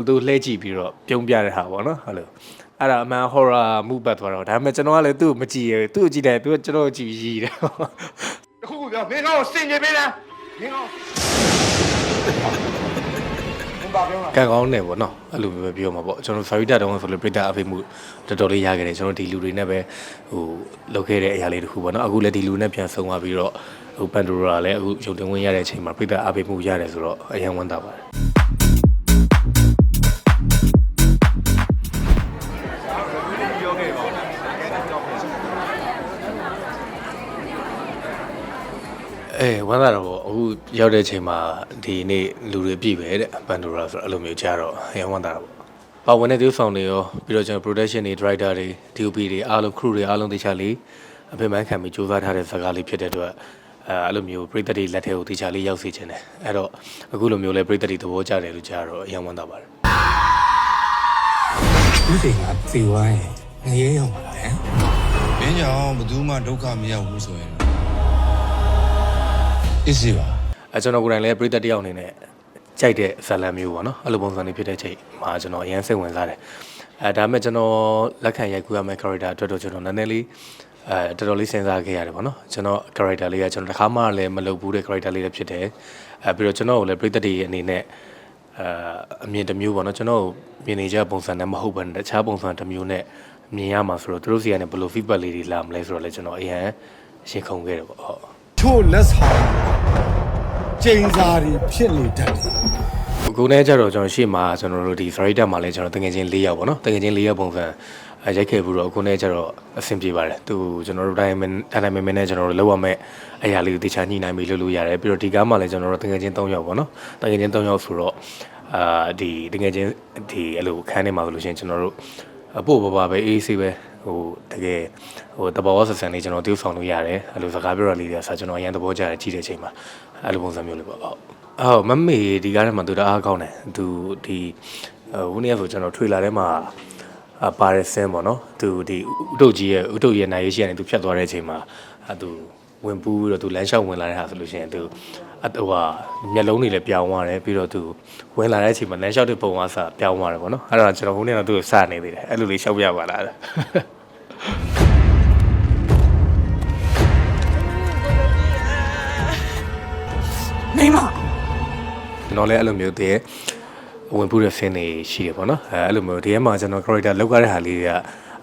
အတူလှဲကြည့်ပြီးတော့ပြုံးပြတဲ့ဟာပေါ့နော်အဲ့လိုအဲ့ဒါအမှန် horror မှုပတ်သွားတော့ဒါပေမဲ့ကျွန်တော်ကလည်းသူ့ကိုမကြည့်ရဘူးသူ့ကိုကြည့်တယ်သူကကျွန်တော်ကိုကြည့်ပြီးရီးတယ်တခုခုပြောမင်းကောင်းကိုစင်ကြပေးလားမင်းကောင်းမင်းပါပြောလားကံကောင်းနေပေါ့နော်အဲ့လိုမျိုးပဲပြောမှာပေါ့ကျွန်တော်ဖာရီတာတုန်းကဆိုလို့ပြိတ္တာအဖေမှုတော်တော်လေးရခဲ့တယ်ကျွန်တော်ဒီလူတွေနဲ့ပဲဟိုလုပ်ခဲ့တဲ့အရာလေးတခုပေါ့နော်အခုလည်းဒီလူနဲ့ပြန်ဆုံသွားပြီးတော့ဟိုပန်ဒိုရာလည်းအခုရုပ်တင်ဝင်ရတဲ့အချိန်မှာပြိတ္တာအဖေမှုရတယ်ဆိုတော့အရင်ဝမ်းသာပါတယ် အဲဝမ်းသာတော့ပေါ့အခုရောက်တဲ့အချိန်မှာဒီနေ့လူတွေပြည့်ပဲတဲ့ပန်ဒိုရာဆိုတော့အဲ့လိုမျိုးကြားတော့အရင်ဝမ်းသာတာပေါ့။ပါဝင်တဲ့ဒီဆောင်တွေရောပြီးတော့ကျွန်တော် production တွေ director တွေ DOP တွေအားလုံး crew တွေအားလုံးတခြားလေးအဖေမှန်းခံပြီးစူးစမ်းထားတဲ့ဇာတ်ကားလေးဖြစ်တဲ့အတွက်အဲအဲ့လိုမျိုးပြည်သက်တွေလက်ထဲကိုတခြားလေးရောက်စေချင်တယ်။အဲ့တော့အခုလိုမျိုးလဲပြည်သက်တွေသဘောကျတယ်လို့ကြားတော့အရင်ဝမ်းသာပါတယ်ဥစိန်ကသေဝိုင်းငရဲရောက်ပါလားမင်းကြောင့်ဘယ်သူမှဒုက္ခမရောက်ဘူးဆိုရင် အစ်စီပါ။အဲကျွန်တော်ကိုယ်တိုင်လည်းပြည်သက်တယောက်အနေနဲ့ကြိုက်တဲ့ဇာတ်လမ်းမျိုးပေါ့နော်။အဲ့လိုပုံစံတွေဖြစ်တဲ့ချိန်မှာကျွန်တော်အရင်စိတ်ဝင်စားတယ်။အဲဒါပေမဲ့ကျွန်တော်လက်ခံရိုက်ကူးရမယ့် character အတွက်တော့ကျွန်တော်နည်းနည်းလေးအဲတော်တော်လေးစဉ်းစားခဲ့ရတယ်ပေါ့နော်ကျွန်တော် character လေးကကျွန်တော်တစ်ခါမှလည်းမလုပ်ဘူးတဲ့ character လေးလည်းဖြစ်တယ်အဲပြီးတော့ကျွန်တော်ကိုလည်းပြည်သက်တွေအနေနဲ့အဲအမြင်တစ်မျိုးပေါ့နော်ကျွန်တော်မြင်နေကြပုံစံနဲ့မဟုတ်ဘဲတခြားပုံစံတစ်မျိုးနဲ့မြင်ရမှာဆိုတော့သူတို့စီကနေဘယ်လို feedback လေးတွေလာမလဲဆိုတော့လည်းကျွန်တော်အရင်ရှင်းခုံခဲ့တယ်ပေါ့ဟုတ်ချို့လက် ဆောင်ကျိန်စာတွေဖြစ်နေတတ်တယ်အခုနဲ့ကြတော့ကျွန်တော်ရှေ့မှာကျွန်တော်တို့ဒီ Ferrari တက်မှာလဲကျွန်တော်တငယ်ချင်း၄ယောက်ပေါ့နော်တငယ်ချင်း၄ယောက်ပုံစံအဲရိုက်ခဲ့ပြီးတော့အခုနဲ့ကြတော့အဆင်ပြေပါတယ်သူကျွန်တော်တို့တိုင်းမင်းတိုင်းမင်းမင်းနဲ့ကျွန်တော်တို့လောက်ရမယ့်အရာလေးကိုတခြားညှိနှိုင်းပြီးလုပ်လို့ရတယ်ပြီးတော့ဒီကားမှာလဲကျွန်တော်တို့တငယ်ချင်း၃ယောက်ပေါ့နော်တငယ်ချင်း၃ယောက်ဆိုတော့အာဒီတငယ်ချင်းဒီအဲ့လိုခန်းနေမှာဆိုလို့ရှိရင်ကျွန်တော်တို့အဖို့ဘဘပဲအေးဆေးပဲဟိုတကယ်ဟိုတဘောဆဆန်လေးကျွန်တော်တိ ਉ ဆောင်လို့ရတယ်အဲ့လိုစကားပြောရလေးတွေဆာကျွန်တော်အရင်သဘောကျတယ်ကြည့်တဲ့အချိန်မှာ အဲ့လိုပုံစံမျိုးလေးပေါ့ဟုတ်ဟုတ်မမေဒီကားထဲမှာသူတအားကောင်းတယ်သူဒီဟိုနေ့ကဆိုကျွန်တော်ထွေလာထဲမှာအပါရဆင်းပေါ့နော်သူဒီဥတုတ်ကြီးရဲ့ဥတုတ်ရဲ့နိုင်ရရှိရနေသူဖြတ်သွားတဲ့အချိန်မှာအဲသူဝင်ပူးပြီးတော့သူလမ်းလျှောက်ဝင်လာတဲ့ဟာဆိုလို့ရှိရင်သူအဟိုဟာမျက်လုံးတွေလည်းပြောင်းသွားတယ်ပြီးတော့သူဝင်လာတဲ့အချိန်မှာလမ်းလျှောက်တဲ့ပုံကစပြောင်းသွားတယ်ပေါ့နော်အဲ့တော့ကျွန်တော်ဟိုနေ့ကသူ့ကိုစနေသေးတယ်အဲ့လိုလေးရှောက်ပြပါလား မိမကျွန်တော်လည်းအဲ့လိုမျိုးတည်းဝင်ပူးတဲ့ scene တွေရှိတယ်ပေါ့နော်အဲအဲ့လိုမျိုးဒီထဲမှာကျွန်တော် character လောက်ရတဲ့ဟာလေးတွေက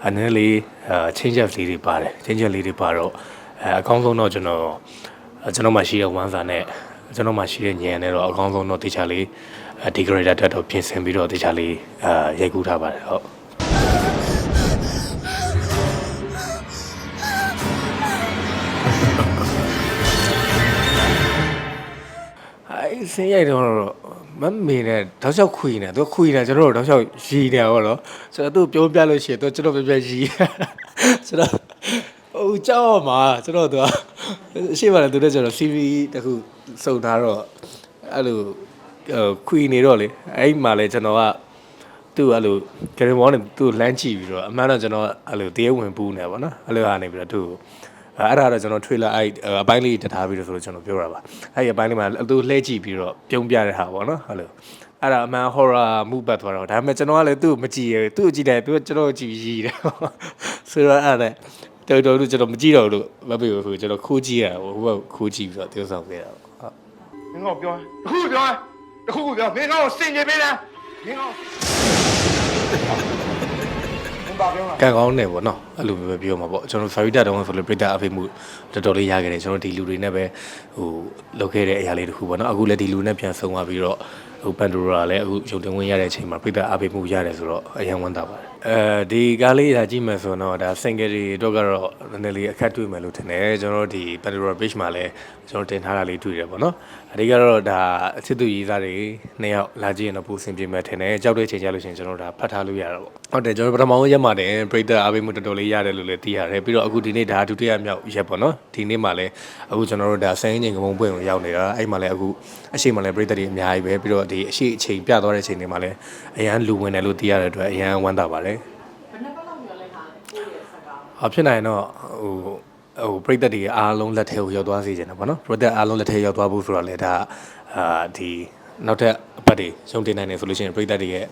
အနည်းလေးအဲ change up လေးတွေပါတယ် change up လေးတွေပါတော့အဲအကောင်းဆုံးတော့ကျွန်တော်ကျွန်တော်မှရှိတဲ့ဝမ်းစာနဲ့ကျွန်တော်မှရှိတဲ့ညံနဲ့တော့အကောင်းဆုံးတော့တေချာလေးဒီ character တက်တော့ပြင်ဆင်ပြီးတော့တေချာလေးအဲရိုက်ကူးထားပါတယ်ဟုတ် အဲဆင်းရိုက်တော့မမေနဲ့တောက်လျှောက်ခွေနေသူခွေနေကျွန်တော်တို့တောက်လျှောက်ရီနေဟောတော့ဆိုတော့သူပြောပြလို့ရှိရင်သူကျွန်တော်ပြပြရီဆိုတော့ဟိုကြောက်မှာကျွန်တော်သူအရှိမလည်းသူနဲ့ကျွန်တော် CV တခုစုံထားတော့အဲ့လိုခွေနေတော့လေအဲ့မှာလဲကျွန်တော်ကသူ့အဲ့လိုကရင်မောင်းနေသူ့လမ်းကြည့်ပြီးတော့အမှန်တော့ကျွန်တော်အဲ့လိုတရေဝင်ပူးနေပါတော့အဲ့လိုကနေပြီးတော့သူ့ အဲ့ဒါတော့ကျွန်တော် trailer အဲ့အပိုင်းလေးတထားပြီးတော့ဆိုတော့ကျွန်တော်ပြောတာပါအဲ့ဒီအပိုင်းလေးမှာသူလှည့်ကြည့်ပြီးတော့ပြုံးပြတဲ့ဟာပေါ့နော်အဲ့လိုအဲ့ဒါအမှန် horror မှုပတ်သွားတော့ဒါပေမဲ့ကျွန်တော်ကလည်းသူ့ကိုမကြည့်ရဘူးသူ့ကိုကြည့်တယ်သူကကျွန်တော်ကိုကြည့်ရီးတယ်ဆိုတော့အဲ့ဒါတော်တော်လို့ကျွန်တော်မကြည့်တော့လို့မပြေဘူးကျွန်တော်ခိုးကြည့်ရဟိုဘက်ခိုးကြည့်ပြီးတော့ tiêu ဆောင်ခဲ့တာပေါ့ဟုတ်မင်းကောင်းပြောတခုခုပြောတခုခုပြောမင်းကောင်းကိုစင်ကြပေးလားမင်းကောင်းမင်းပါပြောလား ကံကောင်းနေပေါ့နော်အဲ့လိုမျိုးပဲပြောမှာပေါ့ကျွန်တော် Ferrari တုန်းကဆိုလို့ပြိတ္တာအဖေမှုတော်တော်လေးရခဲ့တယ်ကျွန်တော်ဒီလူတွေနဲ့ပဲဟိုလုပ်ခဲ့တဲ့အရာလေးတခုပေါ့နော်အခုလည်းဒီလူနဲ့ပြန်ဆုံသွားပြီးတော့ ဟိုပန်ဒိုရာလည်းအခုရုပ်တင်ဝင်ရတဲ့အချိန်မှာပြိတ္တာအဖေမှုရတယ်ဆိုတော့အရင်ဝမ်းသာပါတယ်အဲဒီကားလေးဒါကြည့်မယ်ဆိုတော့ဒါ single တွေတော့ကတော့နည်းနည်းလေးအခက်တွေ့မယ်လို့ထင်တယ်ကျွန်တော်တို့ဒီ Pandora page မှာလည်းကျွန်တော်တင်ထားတာလေးတွေ့တယ်ပေါ့နော်အဓိကတော့ဒါအချစ်သူရေးသားတွေနှစ်ယောက်လာကြည့်ရင်တော့ပိုအဆင်ပြေမယ်ထင်တယ်ကြောက်တဲ့ချိန်ကြလို့ရှိရင်ကျွန်တော်တို့ဒါဖတ်ထားလို့ရတာပေါ့ဟုတ်တယ်ကျွန်တော်ပထမဆုံးရက်မှာတင်ပရိသတ်အားပေးမှုတော်တော်လေးရတယ်လို့လည်းသိရတယ်ပြီးတော့အခုဒီနေ့ဒါဒုတိယမြောက်ရက်ပေါ့နော်ဒီနေ့မှာလည်းအခုကျွန်တော်တို့ဒါဆန်းရင်ကမုံပွင့်ကိုရောက်နေတာအဲ့မှာလည်းအခုအရှိမလည်းပရိသတ်တွေအများကြီးပဲပြီးတော့ဒီအရှိအချိန်ပြသွားတဲ့ချိန်တွေမှာလည်းအရန်လူဝင်တယ်လို့သိရတဲ့အတွက်အရန်ဝမ်းသာပါတယ်။အဖြစ်နိုင်တော့ဟိုဟိုပြိသက်တွေအားလုံးလက်ထဲကိုရောက်သွားစေချင်တယ်ပေါ့နော်။ပြိသက်အားလုံးလက်ထဲရောက်သွားဖို့ဆိုတော့လေဒါအာဒီနောက်ထပ်အပတ်တွေရုံတင်နိုင်တယ်ဆိုလို့ရှိရင်ပြည်သက်တွေရဲ့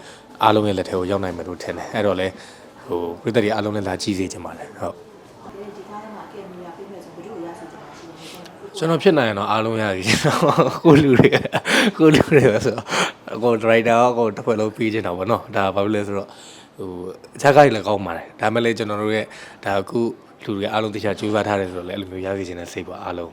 အားလုံးရဲ့လက်ထဲကိုရောက်နိုင်မယ်လို့ထင်တယ်အဲ့တော့လေဟိုပြည်သက်တွေအားလုံးလည်းလာကြည့်စေချင်ပါတယ်ဟုတ်ဒီ ကားထဲမှာကဲမီယာပြည့်မဲ့ဆိုဘယ်လိုရစီချင်တာရှိလဲကျွန်တော်ဖြစ်နိုင်ရင်တော့အားလုံးရပြီကိုလူတွေကိုလူတွေပဲဆိုတော့ကိုဒရိုက်တာကိုတစ်ခွက်လုံးပြီးချင်တာပေါ့နော်ဒါဘာလို့လဲဆိုတော့ဟိုအခြားကားတွေလည်းကောင်းပါတယ်ဒါမဲ့လည်းကျွန်တော်တို့ရဲ့ဒါအခုလူတွေအားလုံးတခြားကြိုးစားထားတယ်ဆိုတော့လည်းအဲ့လိုမျိုးရစီချင်တဲ့စိတ်ပါအားလုံး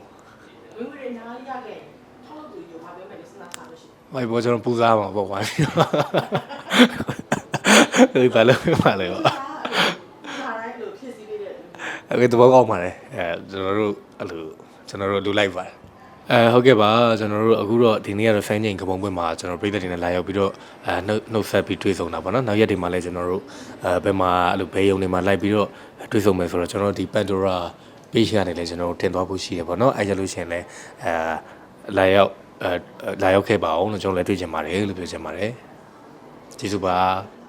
ဝိဝရညာရခဲ့ထောက်လို့ဒီမှာပြောမယ်လို့စဉ်းစားထားလို့ရှိ။မိုက်ဘောကျွန်တော်ပူစားမှာပေါ့ကွာ။ဒီဘာလို့မလဲပေါ့တယ်။ဒါတိုင်းလို့ဖြစ်စီပေးတဲ့ ။ အဲ့ဒီတော့ကောင်းပါတယ်။အဲကျွန်တော်တို့အဲ့လိုကျွန်တော်တို့လူလိုက်ပါတယ်။အဲဟုတ်ကဲ့ပါကျွန်တော်တို့အခုတော့ဒီနေ့ကတော့ fan ချိန်ကပုံပွင့်မှာကျွန်တော်ပြည်သက်တွေနဲ့လာရောက်ပြီးတော့အဲနှုတ်နှုတ်ဆက်ပြီးတွေ့ဆုံတာပေါ့နော်။နောက်ရက်တွေမှာလည်းကျွန်တော်တို့အဲဘယ်မှာအဲ့လိုဘယ်ယုံတွေမှာလိုက်ပြီးတော့တွေ့ဆုံမယ်ဆိုတော့ကျွန်တော်တို့ဒီ Pandora page ကနေလည်းကျွန်တော်တို့တင်သွားဖို့ရှိတယ်ပေါ့နော်။အဲကြလို့ရှိရင်လည်းအဲလာရောက်အဲလာရောက်ခဲ့ပါအောင်လို့ကျွန်တော်လည်းတွေ့ချင်ပါတယ်လို့ပြောချင်ပါတယ်။ကျေးဇူးပါ။